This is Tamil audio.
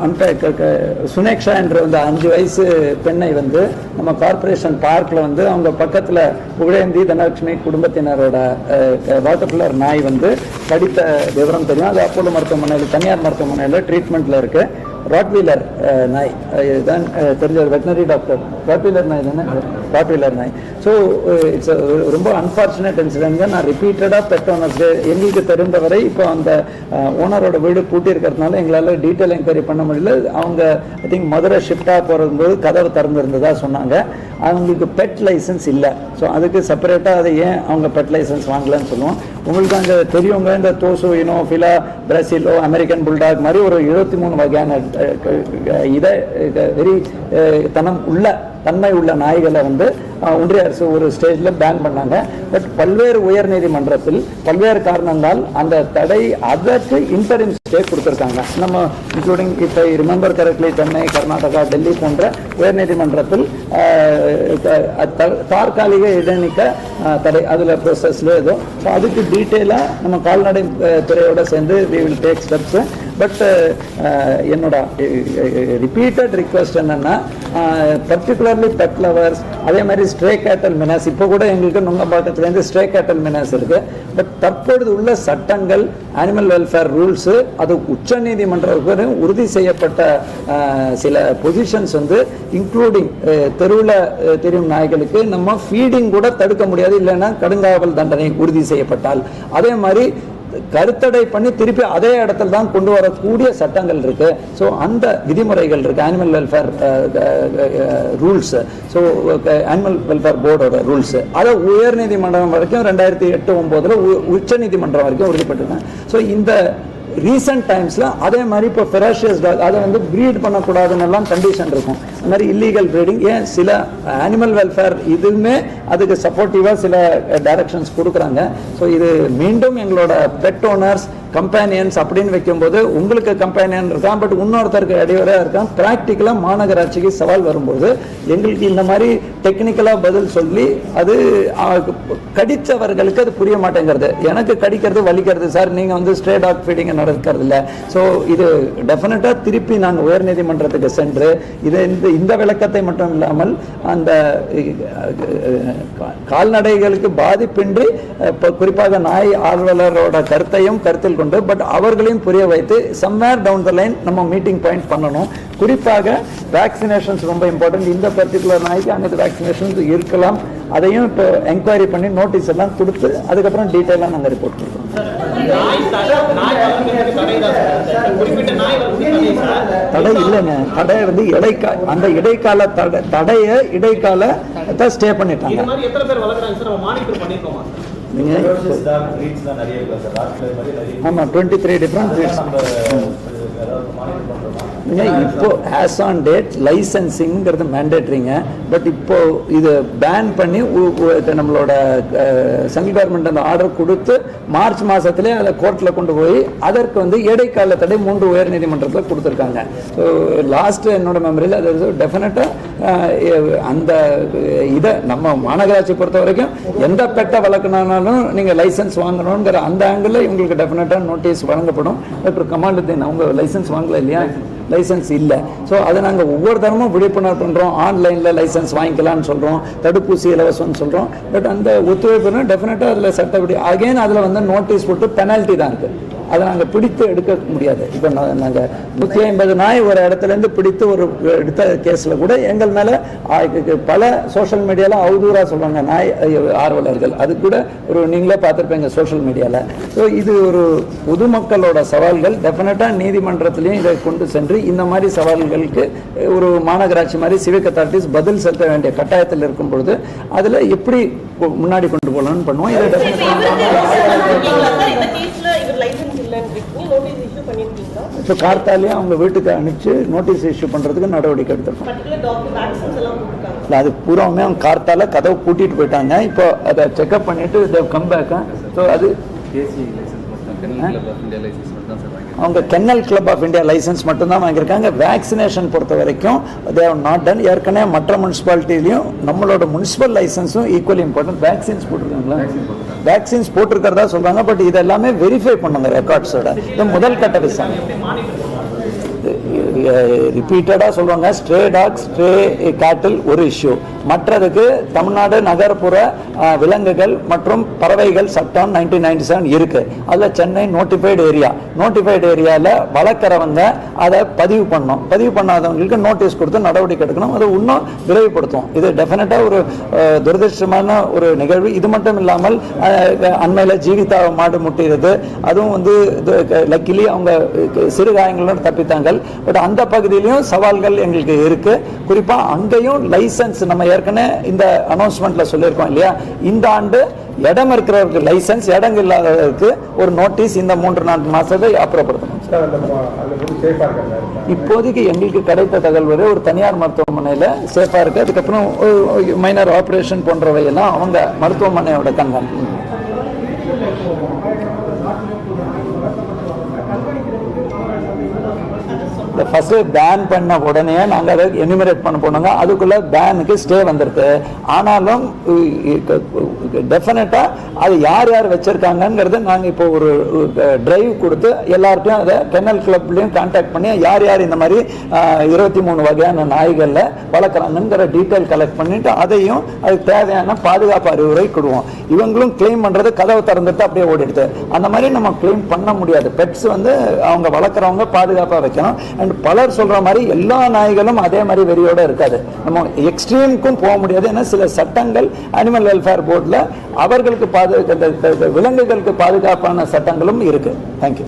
அந்த க- க- சுனேக்ஷா என்ற வந்து அஞ்சு வயசு பெண்ணை வந்து நம்ம கார்ப்பரேஷன் பார்க்கில் வந்து அவங்க பக்கத்தில் புகழேந்தி தனலட்சுமி குடும்பத்தினரோட வாட்டர்பில்லர் நாய் வந்து கடித்த விவரம் தெரியும். அது அப்போலோ மருத்துவமனையில் தனியார் மருத்துவமனையில் ட்ரீட்மெண்ட்டில் இருக்குது ராட்வீலர் நாய். அஹ், தான் அஹ், தெரிஞ்ச ஒரு வெட்டினரி டாக்டர் ராட்வீலர் நாய் தானே? ராட்வீலர் நாய். ஸோ இட்ஸ் ரொம்ப அன்ஃபார்ச்சுனேட் இன்சிடென்ட் நான் ரிப்பீட்டடாக பெட் ஓனர்ஸ் எங்களுக்கு தெரிந்தவரை இப்போ அந்த ஓனரோட வீடு பூட்டி இருக்கிறதுனால எங்களால் டீட்டெயில் என்கொயரி பண்ண முடியல. அவங்க ஐ திங்க் மதுரை ஷிஃப்டாக போகும்போது கதவு திறந்துருந்ததா சொன்னாங்க. அவங்களுக்கு பெட் லைசன்ஸ் இல்லை. ஸோ அதுக்கு செப்பரேட்டாக அதை ஏன் அவங்க பெட் லைசன்ஸ் வாங்கலன்னு சொல்லுவோம். உங்களுக்கு அங்கே தெரியவங்க இந்த தோசு இனோ ஃபிலா பிரசிலோ அமெரிக்கன் புல்டாக் மாதிரி ஒரு இருபத்தி மூணு வகையான இதை வெரி தனம் உள்ள தன்மை உள்ள நாய்களை வந்து ஒன்றிய அரசு ஒரு ஸ்டேஜில் பேன் பண்ணாங்க. பட் பல்வேறு உயர் நீதிமன்றத்தில் பல்வேறு காரணங்களால் அந்த தடை அதற்கு இன்டரிம் ஸ்டே கொடுத்துருக்காங்க. நம்ம இன்க்ளூடிங் இப்போ ரிமெம்பர் கரெக்ட்லி சென்னை கர்நாடகா டெல்லி போன்ற உயர்நீதிமன்றத்தில் அஹ், த- தற்காலிக இடைநீக்க தடை அதில் ப்ரோசஸில் ஏதோ. ஸோ அதுக்கு டீட்டெயிலாக நம்ம கால்நடை துறையோட சேர்ந்து we will take steps but என்னோட ரிப்பீட்டட் ரிக்வெஸ்ட் என்னென்னா பர்டிகுலர்லி பெட் லவர்ஸ் அதே மாதிரி ஸ்ட்ரே கேட்டல் மினாஸ் இப்போ கூட எங்களுக்கு நுங்கம்பாக்கத்துலேருந்து ஸ்ட்ரே கேட்டல் மினாஸ் இருக்குது பட் தற்பொழுது உள்ள சட்டங்கள் அனிமல் வெல்ஃபேர் ரூல்ஸு அது உச்ச நீதிமன்றம் உறுதி செய்யப்பட்ட சில பொசிஷன்ஸ் வந்து இன்க்ளூடிங் தெருவில் தெரியும் நாய்களுக்கு நம்ம ஃபீடிங் கூட தடுக்க முடியாது. இல்லைன்னா கடுங்காவல் தண்டனை உறுதி செய்யப்பட்டால். அதே மாதிரி கருத்தடை பண்ணி திருப்பி அதே இடத்துல தான் கொண்டு வரக்கூடிய சட்டங்கள் இருக்கு. ஸோ அந்த விதிமுறைகள் இருக்கு. Animal welfare rules so animal welfare போர்டோட rules அதை உயர் நீதிமன்றம் வரைக்கும் ரெண்டாயிரத்தி எட்டு ஒம்போதில் உச்ச நீதிமன்றம் வரைக்கும் உறுதிப்பட்டிருக்கேன். ஸோ இந்த ரீசெண்ட் டைம்ஸில் அதே மாதிரி இப்போ ஃபெராஷியஸ் டாக் அதை வந்து ப்ரீட் பண்ணக்கூடாதுன்னு எல்லாம் கண்டிஷன் இருக்கும். மாதிரி இல்லீகல் ப்ரீடிங் ஏன்? சில அனிமல் வெல்ஃபேர் இதுவுமே அதுக்கு சப்போர்ட்டிவாக சில டைரக்ஷன்ஸ் கொடுக்குறாங்க. ஸோ இது மீண்டும் எங்களோட பெட் ஓனர்ஸ் கம்பேனியன்ஸ் அப்படின்னு வைக்கும்போது உங்களுக்கு கம்பேனியன் இருக்கான் பட் இன்னொருத்தருக்கு இடையூறாக இருக்கான். ப்ராக்டிக்கலாக மாநகராட்சிக்கு சவால் வரும்போது எங்களுக்கு இந்த மாதிரி டெக்னிக்கலாக பதில் சொல்லி அது கடித்தவர்களுக்கு அது புரிய மாட்டேங்கிறது. எனக்கு கடிக்கிறது வலிக்கிறது சார் நீங்கள் வந்து ஸ்ட்ரே டாக் ஃபீடிங்கை நடக்கிறது இல்லை ஸோ இது டெஃபினட்டாக திருப்பி நான் உயர்நீதிமன்றத்துக்கு சென்று இது இந்த இந்த விளக்கத்தை மட்டும் இல்லாமல் அந்த கால்நடைகளுக்கு பாதிப்பின்றி குறிப்பாக நாய் ஆர்வலரோட கருத்தையும் கருத்தில் கொண்டு பட் அவர்களையும் புரிய வைத்து சம்வேர் டவுன் த லைன் நம்ம மீட்டிங் பாயிண்ட் பண்ணணும். குறிப்பாக வேக்சினேஷன்ஸ் ரொம்ப இம்பார்ட்டன்ட் இந்த பர்டிகுலர் நாய்க்கு அனைத்து வேக்சினேஷன்ஸ் இருக்கலாம். அதையும் இப்போ என்கொயரி பண்ணி நோட்டீஸ் எல்லாம் கொடுத்து அதுக்கப்புறம் டீட்டெயிலாக நாங்கள் ரிப்போர்ட் கொடுக்குறோம் தடை இல்லைங்க. தடை வந்து இடைக்கா அந்த இடைக்கால தடை தடைய இடைக்கால ஸ்டே பண்ணிட்டாங்க. ஆமாம் டுவெண்ட்டி த்ரீ டிஃப்ரெண்ட் இப்போ ஆஸ் ஆன் டேட் லைசன்சிங்கிறது மேண்டேட்ரிங்க பட் இப்போ இது பேன் பண்ணி நம்மளோட சென்ட்ரல் கவர்மெண்ட் அந்த ஆர்டர் கொடுத்து மார்ச் மாசத்திலே அதை கோர்ட்டில் கொண்டு போய் அதற்கு வந்து இடைக்கால தடை மூன்று உயர் நீதிமன்றத்தில் கொடுத்துருக்காங்க. ஸோ லாஸ்ட் என்னோட மெமரியில் அது டெஃபினட்டாக அந்த இதை நம்ம மாநகராட்சி பொறுத்த வரைக்கும் எந்த பெட்டை வளர்க்கணும்னாலும் நீங்கள் லைசன்ஸ் வாங்கணுங்கிற அந்த ஆங்கிளில் இவங்களுக்கு டெஃபினட்டாக நோட்டீஸ் வழங்கப்படும். டாக்டர் கமாலுதீன் அவங்க லைசன்ஸ் வாங்கல இல்லையா? லைசன்ஸ் இல்லை. ஸோ அதை நாங்கள் ஒவ்வொரு தரமும் விழிப்புணர்வு பண்ணுறோம் ஆன்லைனில் லைசன்ஸ் வாங்கிக்கலாம்னு சொல்கிறோம் தடுப்பூசி இலவசம்னு சொல்கிறோம் பட் அந்த ஒத்துழைப்புனா டெஃபினட்டாக அதில் சட்டப்படி அகைன் அதில் வந்து நோட்டீஸ் போட்டு பெனால்ட்டி தான் இருக்குது அதை நாங்கள் பிடித்து எடுக்க முடியாது. இப்போ நாங்கள் நூற்றி ஐம்பது நாய் ஒரு இடத்துலேருந்து பிடித்து ஒரு எடுத்த கேஸில் கூட எங்கள் மேலே பல சோஷியல் மீடியாவில் அவதூறாக சொல்லுவாங்க நாய் ஆர்வலர்கள். அது கூட ஒரு நீங்களே பார்த்துருப்பீங்க சோஷியல் மீடியாவில் ஸோ இது ஒரு பொதுமக்களோட சவால்கள். டெஃபினட்டாக நீதிமன்றத்திலையும் இதை கொண்டு சென்று இந்த மாதிரி சவால்களுக்கு ஒரு மாநகராட்சி மாதிரி சிவிக் அத்தாரிட்டிஸ் பதில் செலுத்த வேண்டிய கட்டாயத்தில் இருக்கும் பொழுது அதில் எப்படி கொ- முன்னாடி கொண்டு போகலான்னு பண்ணுவோம். இதை டெஃபினட்டாக இப்போ கார்த்தாலேயே அவங்க வீட்டுக்கு அனுப்பிச்சு நோட்டீஸ் இஷ்யூ பண்ணுறதுக்கு நடவடிக்கை எடுத்திருக்கோம். இல்லை அது பூராவுமே அவங்க கார்த்தால கதவை பூட்டிட்டு போயிட்டாங்க. இப்போ அதை செக்அப் பண்ணிட்டு கம் பேக் ஸோ அது அவங்க kennel club of India license மட்டும்தான் வாங்கியிருக்காங்க. வேக்சினேஷன் பொறுத்த வரைக்கும் தே ஹவ் நாட் டன் ஏற்கனவே மற்ற முனிசிபாலிட்டிலையும் நம்மளோட முனிசிபல் லைசன்ஸும் ஈக்குவலி இம்பார்ட்டன்ட் வேக்சின்ஸ் போட்டிருக்காங்களா? வேக்சின்ஸ் போட்டிருக்கிறதா சொல்றாங்க பட் இது எல்லாமே வெரிஃபை பண்ணுங்க ரெக்கார்ட்ஸோட இது முதல் கட்ட விசாரணை. ரிப்பீட்டடாக சொல்லுவாங்க. ஸ்ட்ரே டாக் ஸ்ட்ரே கேட்டில் ஒரு இஷ்யூ மற்றதுக்கு தமிழ்நாடு நகர்ப்புற விலங்குகள் மற்றும் பறவைகள் சட்டம் நைன்டீன் நைன்டி செவன் இருக்கு. அதில் சென்னை நோட்டிஃபைடு ஏரியா நோட்டிஃபைடு ஏரியாவில் வளர்க்குறவங்க அதை பதிவு பண்ணோம். பதிவு பண்ணாதவங்களுக்கு நோட்டீஸ் கொடுத்து நடவடிக்கை எடுக்கணும். அதை இன்னும் விரைவுபடுத்தும் இது டெஃபினட்டாக ஒரு துரதிருஷ்டமான துரதிர்ஷ்டமான ஒரு நிகழ்வு. இது மட்டும் இல்லாமல் அண்மையில் ஜீவிதா மாடு முட்டிடுது அதுவும் வந்து லக்கிலி அவங்க சிறு காயங்களோடு தப்பித்தாங்க பட் அந்த பகுதியிலையும் சவால்கள் எங்களுக்கு இருக்கு. குறிப்பா அங்கேயும் லைசன்ஸ் நம்ம ஏற்கனவே இந்த அனௌன்ஸ்மெண்ட்ல சொல்லியிருக்கோம் இல்லையா? இந்த ஆண்டு இடம் இருக்கிறவருக்கு லைசன்ஸ் இடம் இல்லாதவருக்கு ஒரு நோட்டீஸ் இந்த மூன்று நான்கு மாசத்தை அப்புறப்படுத்தணும். இப்போதைக்கு எங்களுக்கு கிடைத்த தகவல் ஒரு தனியார் மருத்துவமனையில் சேஃபாக இருக்கு. அதுக்கப்புறம் மைனர் ஆப்ரேஷன் போன்றவை எல்லாம் அவங்க மருத்துவமனையோட கண்காணிப்பு. இந்த ஃபஸ்ட்டு பேன் பண்ண உடனே நாங்கள் அதை எனிமரேட் பண்ண போனோங்க. அதுக்குள்ளே பேனுக்கு ஸ்டே வந்திருக்கு. ஆனாலும் டெஃபினட்டாக அது யார் யார் வச்சுருக்காங்கங்கிறது நாங்கள் இப்போ ஒரு டிரைவ் கொடுத்து எல்லார்ட்டையும் அதை கெனல் கிளப்லேயும் கான்டாக்ட் பண்ணி யார் யார் இந்த மாதிரி இருபத்தி மூணு வகையான நாய்களில் வளர்க்குறாங்கிற டீட்டெயில் கலெக்ட் பண்ணிவிட்டு அதையும் அதுக்கு தேவையான பாதுகாப்பு அறிவுரை கொடுவோம். இவங்களும் கிளைம் பண்ணுறது கதவை திறந்துட்டு அப்படியே ஓடிடுது. அந்த மாதிரி நம்ம கிளைம் பண்ண முடியாது. பெட்ஸ் வந்து அவங்க வளர்க்குறவங்க பாதுகாப்பாக வைக்கணும். அண்ட் பலர் சொல்ற மாதிரி எல்லா நாய்களும் அதே மாதிரி வெறியோட இருக்காது. நம்ம எக்ஸ்ட்ரீமுக்கும் போக முடியாது. ஏன்னா சில சட்டங்கள் அனிமல் வெல்ஃபேர் போர்டில் அவர்களுக்கு பாதுகாக்க விலங்குகளுக்கு பாதுகாப்பான சட்டங்களும் இருக்கு. தேங்க்யூ